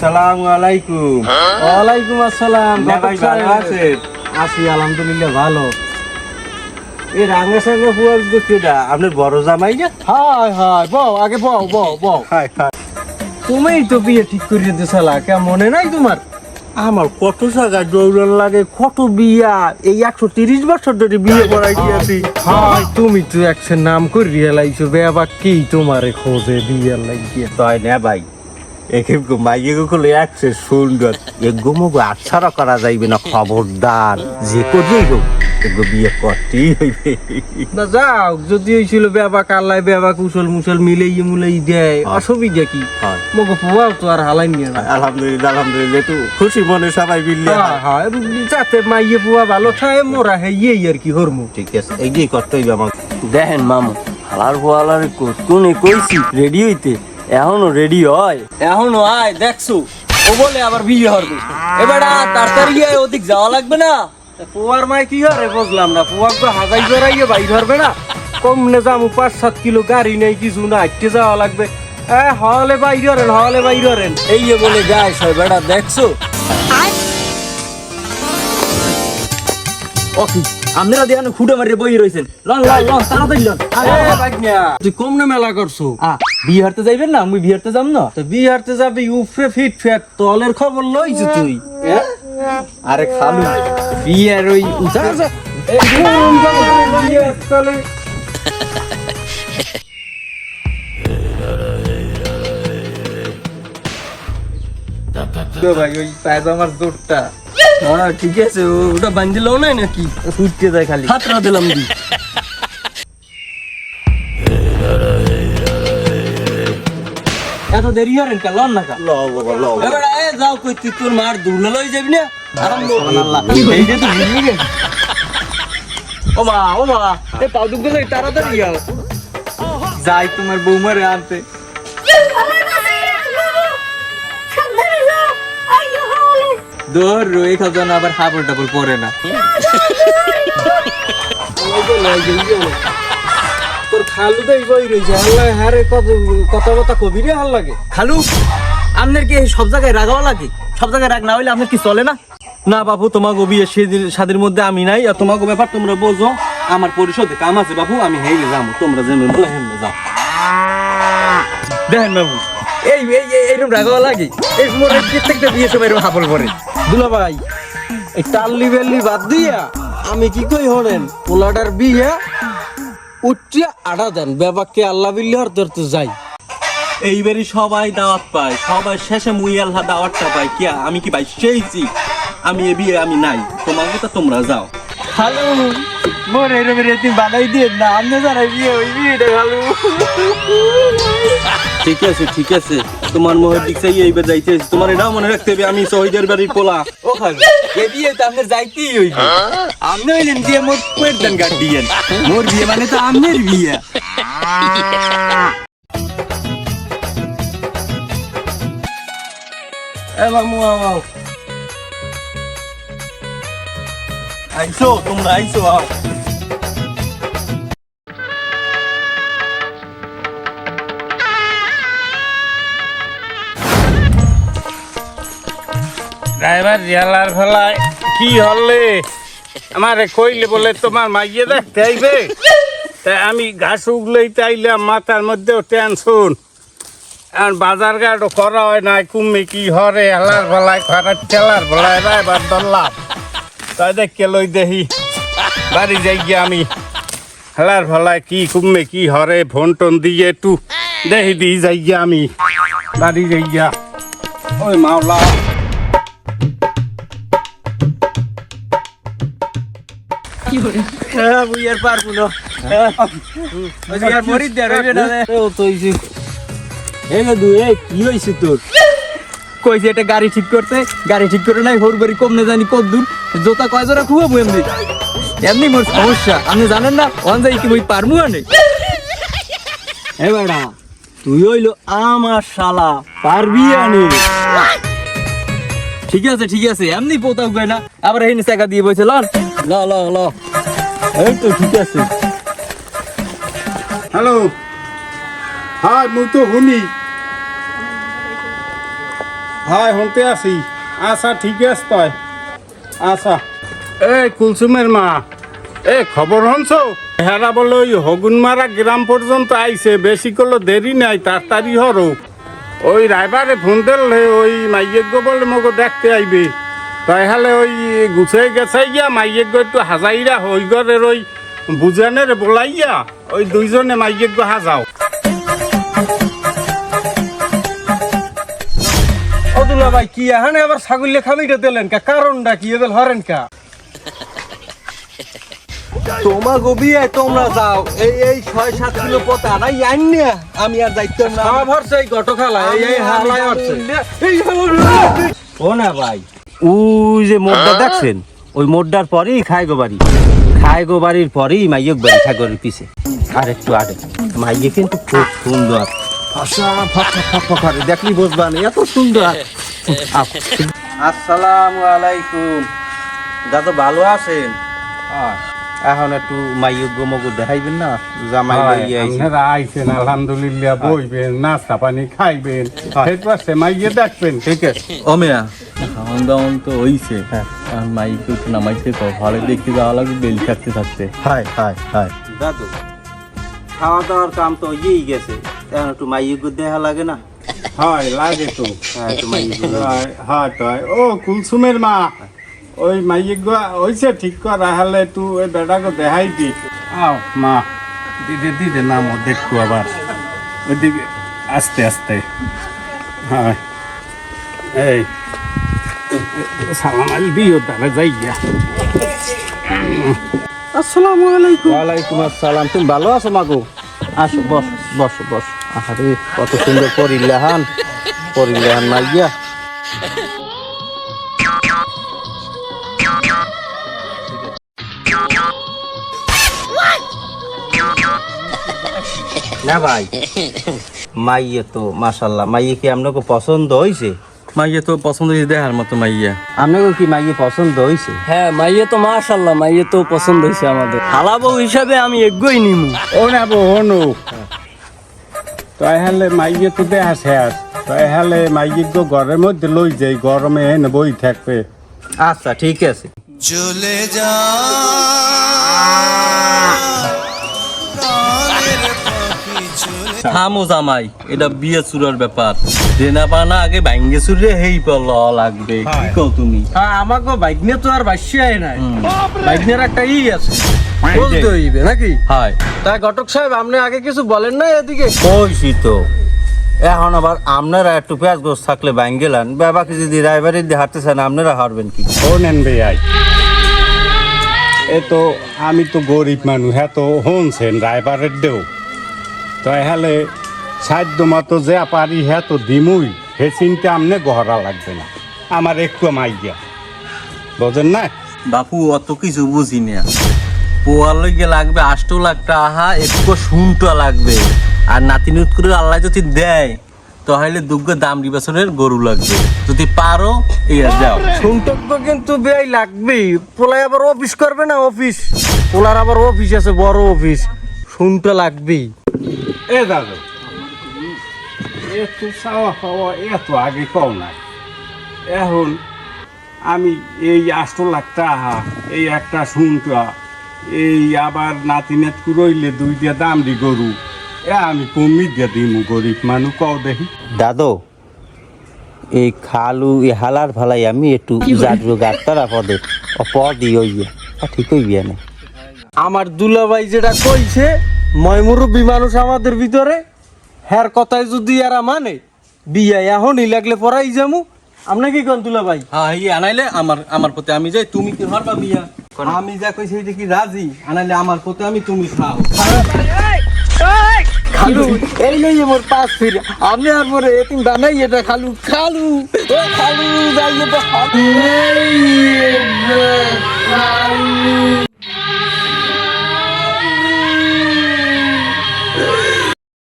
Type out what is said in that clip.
সালাম আলাইকুম ওয়ালাইকুম আসসালাম ভাই ভালো আছেন? আছি আলহামদুলিল্লাহ ভালো। এই রাঙা সাঙ্গা ফুয়ার আপনার বড় জামাই না হাই হাই বউ আগে বউ বউ বউ। হাই হাই তুমিই তো বিয়ে ঠিক করিয়ে দিছালা কে মনে নাই তোমার? আমার কত জায়গায় দৌড়ান লাগে কত বিয়া এই একশো তিরিশ বছর ধরে বিয়ে করাই দিয়েছি। হাই তুমি তো একশো নাম করিয়া লাইছো বেবা কি তোমারে খোঁজে বিয়ে লাগিয়ে তাই না ভাই? একে মাইয়ে গুলো একশো সুন্দর এগো মগো আচ্ছারা করা যাইবে না খবরদার যে করিয়েই হোক এগো বিয়ে করতেই হইবে। না যাও যদি হয়েছিল বেবা কাল্লাই বেবা কুশল মুশল মিলেই মুলেই দেয় অসুবিধা কি। মগো পোয়াও তো আর হালাই নিয়ে না। আলহামদুলিল্লাহ আলহামদুলিল্লাহ একটু খুশি মনে সবাই মিললে হ্যাঁ, হ্যাঁ, যাতে মাইয়ে পুয়া ভালো থাকে মোরা হেই আর কি হরমু। ঠিক আছে এগিয়ে করতে হইবে আমার দেখেন মামু হালার ফোয়ালার কোনে কইছি রেডি হইতে। এখনও রেডি হয়। এখনও আয় দেখছ? ও বলে আবার বিয়ে হবে। এবার তাড়াতাড়ি গিয়ে ওদিক যাওয়া লাগবে না। পুয়ার মাই কি হরে বুঝলাম না পুয়াক তো হাজাই জড়াইয়ে বাইর ধরবে না। কম নে যামু পাঁচ সাত কিলো গাড়ি নেই কিছু না হাঁটতে যাওয়া লাগবে। এ হলে বাইর হরেন হলে বাইর হরেন। এই যে বলে যায় সব বেটা দেখছ? ওকে আপনারা দেখেন খুঁটে মারিয়ে বই রয়েছেন। লন লন লন তাড়াতাড়ি লন। তুই কম না মেলা করছ? বিয়ে যাইবেন না আমি বিয়ে হারতে যাম না। তো বিহারতে যাবি উফরে ফিট ফ্যাট তলের খবর লইছ তুই আরে খালু বিয়ের ওই ভাই ওই পায়জামার জোরটা হ্যাঁ ঠিক আছে ওটা বান্ধিল নাই নাকি? ফুটতে যায় খালি। হাতরা দিলাম দি। এত দেরি হরেন কা লন না কা ল বাবা ল এবার এ যাও কই তুই তোর মার দুলা লই যাবি না? আরাম লো এই যে তো ভুলি গে ও মা ও মা এ পাউ দুগ গলে তাড়াতাড়ি যাও যাই তোমার বৌমারে আনতে। দৌড় রয়ে খাজানা আবার হাবল ডাবল পরে না। তোর খালু তো বই রয়েছে আল্লাহ হারে কত কথা কথা কবি রে ভালো লাগে খালু আপনার কি সব জায়গায় রাগাও লাগে? সব জায়গায় রাগ না হইলে আপনার কি চলে না? না বাবু তোমাকে বিয়ে স্বাদের মধ্যে আমি নাই আর তোমাকে ব্যাপার তোমরা বোঝো। আমার পরিষদে কাম আছে বাবু আমি হেলে যাব তোমরা যেমন বলে হেমে যাও। দেখেন বাবু এই এই এই- এইরকম রাগাও লাগে। এই প্রত্যেকটা বিয়ে সময় এরকম হাবল করে। দুলা ভাই এই টাল্লি বেল্লি বাদ দিয়া আমি কি কই হরেন? পোলাটার বিয়ে উঠিয়া আড়া দেন বেবাকে আল্লাহ বিল্লাহর ধরতে যাই। এইবারই সবাই দাওয়াত পায়, সবাই শেষে মুই আল্লাহ দাওয়াতটা পাই কিয়া, আমি কি ভাই সেইছি আমি এ বিয়ে আমি নাই তোমার কথা তোমরা যাও। হ্যালো মোর এরকম রেতি বানাই দিয়ে না আপনি যারা বিয়ে ওই বিয়েটা হ্যালো ঠিক আছে ঠিক আছে। তোমার মোহের দিক চাই এইবার যাইতে আছে। তোমার এটাও মনে রাখতে হবে আমি শহীদের বাড়ির পোলা। ও খালু এ বিয়ে তো আপনার যাইতেই হইবে। আপনি হইলেন দিয়ে মোর পেট দেন গাড় দিয়েন মোর বিয়ে মানে তো আপনার বিয়ে। এ মামু। আও। ড্রাইভার জেলার ফেলায় কি হলে? আমারে কইলে বলে তোমার মাইয়ে দেখতে আইবে? তা আমি ঘাস উগলেই চাইলাম মাথার মধ্যেও টেনশন আর বাজার ঘাটও করা হয় না কুম্মি কি হরে? হেলার ফেলায় খরার ঠেলার ফেলায় ড্রাইভার ধরলাম তাই দেখে লই দেখি বাড়ি যাই গিয়ে আমি। হেলার ফেলায় কি কুম্মে কি হরে ফোন টোন দিয়ে একটু দেখি দিই যাই গিয়ে আমি। বাড়ি যাই গিয়া। ওই মাওলা। মুই পারব না। রইবে তো এই কি হইছে তোর? কইছে এটা গাড়ি ঠিক করতে গাড়ি ঠিক করে নাই হোর বাড়ি কম না জানি কত দূর। জোতা কয় জোড়া খুয়াবো এমনি? এমনি মোর সমস্যা আপনি জানেন না ওয়ান যাই কি মই পারমু আনে? এ বেড়া তুই হইল আমার শালা পারবি আনি? ঠিক আছে ঠিক আছে এমনি পোতাক গয় না আবার এই টাকা দিয়ে বসে লন। ল ল ল। এই তো ঠিক আছে। হ্যালো। হাই মুই তো শুনি। হাই শুনতে আছি। আচ্ছা ঠিক আছে তই। আচ্ছা। এই কুলসুমের মা এ খবর হনছ হেরা বলে ওই হগুনমারা গ্রাম পর্যন্ত আইছে, বেশি করল দেরি নাই, তাড়াতাড়ি হরো। ওই রাইবারে ফোন দিলে ওই মাইয়েজ্ঞ বলে মগো দেখতে আইবে। তাই হলে ওই গুছাই গেছাই গিয়া মাইয়েজ্ঞ একটু হাজাইরা হই ঘরের ওই বুঝানের বলাইয়া ওই দুইজনে মাইয়েজ্ঞ হাজাও। ভাই কি এখানে আবার ছাগলে খামিটা দিলেন কা? কারণটা কি? এবার হরেন কা? তোমা গবিয়ে তোমরা যাও। এই এই ছয় সাত কিলো না আমি আর দায়িত্ব না। ভরছে এই গটো খেলা এই এই হালাই হচ্ছে। ও না ভাই। ওই যে মোড়টা দেখছেন? ওই মোড়টার পরেই খায় গো বাড়ি। খায় গো বাড়ির পরেই মাইয়ক বাড়ি সাগরের পিছে। আর একটু আগে। মাইয়ে কিন্তু খুব সুন্দর। ফসা ফসা ফসা করে। দেখলি বুঝবা না এত সুন্দর। আসসালামু আলাইকুম। দাদা ভালো আছেন? এখন একটু মাইয়ক গোমগো দেখাইবেন না? জামাই লইয়া আপনারা আইছেন আলহামদুলিল্লাহ বইবেন নাস্তা পানি খাইবেন। হয়। এরপর সে মাইয়ে দেখবেন। ঠিক আছে। ও মেয়া। খাওয়ান দাওয়ান তো হইছে আর মাইকে একটু নামাইতে কো ভালো দেখতে যাওয়া লাগবে বেল থাকতে থাকতে হাই হাই হাই দাদু খাওয়া দাওয়ার কাম তো ইয়েই গেছে এখন একটু মাইয়ক দেখা লাগে না? হয় লাগে তো। হ্যাঁ হয়, ও কুলসুমের মা। ওই মাইয়ে হইছে ঠিক করা হলে তু ওই বেটাকে দেখাই দি আও মা দিদি দিদি নাম ও আবার। ওইদিকে আস্তে আস্তে। হয়। এই সালাম আলী দিও তাহলে যাই গিয়া আসসালামু আলাইকুম। ওয়ালাইকুম আসসালাম। তুমি ভালো আছো মাগো আসো বস বস বস। আরে কত সুন্দর পরিল্লাহান পরিল্লাহান মাইয়া। না ভাই। মাইয়ে তো মাশাল্লাহ মাইয়ে কি আপনাকে পছন্দ হয়েছে মাইয়া তো পছন্দ হয়েছে দেখার মতো মাইয়া। আপনাকে কি মাইয়ে পছন্দ হয়েছে? হ্যাঁ মাইয়া তো মাশাল্লাহ মাইয়া তো পছন্দ হয়েছে আমাদের। হালাবো হিসাবে আমি এগোই নিমু। ও না বো হনু তাই হলে মাইয়ে তো দেহা শেষ। তাই হলে মাইয়ে গো ঘরের মধ্যে লই যাই গরমে এনে বই থাকবে। আচ্ছা ঠিক আছে। চলে যা। থামো জামাই এটা বিয়ে চুরার ব্যাপার। দেনা পানা আগে ভাঙ্গে চুরে হেই পল লাগবে। কি কও তুমি? হ্যাঁ আমাকে তো আর বাসিয়াই নাই। বাইকনের একটা ই আছে। বলতে হইবে নাকি? তা ঘটক সাহেব আপনি আগে কিছু বলেন না এদিকে? কইছি তো? এখন আবার আপনারা একটু পেঁয়াজ গোস থাকলে বাইন গেলেন বাবাকে যদি ড্রাইভারের দিয়ে হাঁটতেছেন আপনারা হারবেন কি? ও নেন ভাই। এ তো আমি তো গরিব মানুষ হ্যাঁ তো হনছেন ড্রাইভারের দেও। তাই হলে সাধ্য মতো যে পারি হ্যাঁ তো দিমুই হে চিন্তা আমনে গহরা লাগবে না। আমার একটু মাইয়া বোঝেন না? বাপু অত কিছু বুঝি না। পোয়ার লইগে লাগবে আষ্ট লাখ টাকা একটু শুনটা লাগবে। আর নাতিনুত করে আল্লাহ যদি দেয় তাহলে দুগ্গ দাম বছরের গরু লাগবে। যদি পারো ইয়া যাও। শুনটক কিন্তু বেয়াই লাগবেই। পোলাই আবার অফিস করবে না অফিস? পোলার আবার অফিস আছে বড় অফিস। শুনটা লাগবেই। এ দাদু এত চাওয়া পাওয়া এত আগে কও নাই এখন আমি এই আষ্ট লাখ টাকা এই একটা শুনটা এই আবার নাতি নাতিনাত কুরইলে দুইটা দাম দি গরু এ আমি কমি দিয়ে দিমু গরিব মানুষ কও দেখি দাদো এই খালু এই হালার ফালাই আমি একটু যাদব গাছতারা পদে। ও পদই ওই ঠিক হই বিয়া না আমার দুলাভাই যেটা কইছে ময়মুরব্বী মানুষ আমাদের ভিতরে। হ্যার কথায় যদি এরা মানে বিয়া এখনই লাগলে পরাই যামু। আপনি কি কোন দুলাভাই হ্যাঁ ইয়ে আনাইলে আমার আমার প্রতি আমি যাই তুমি কি হারবা বিয়া? আমি যা কইছি এটা কি রাজি আনাইলে আমার প্রতি আমি তুমি খাও। খালু এই লই মোর পাঁচ ফির। আপনি আর মোরে এতিম বানাই এটা খালু। খালু ও খালু যাই এটা খালু।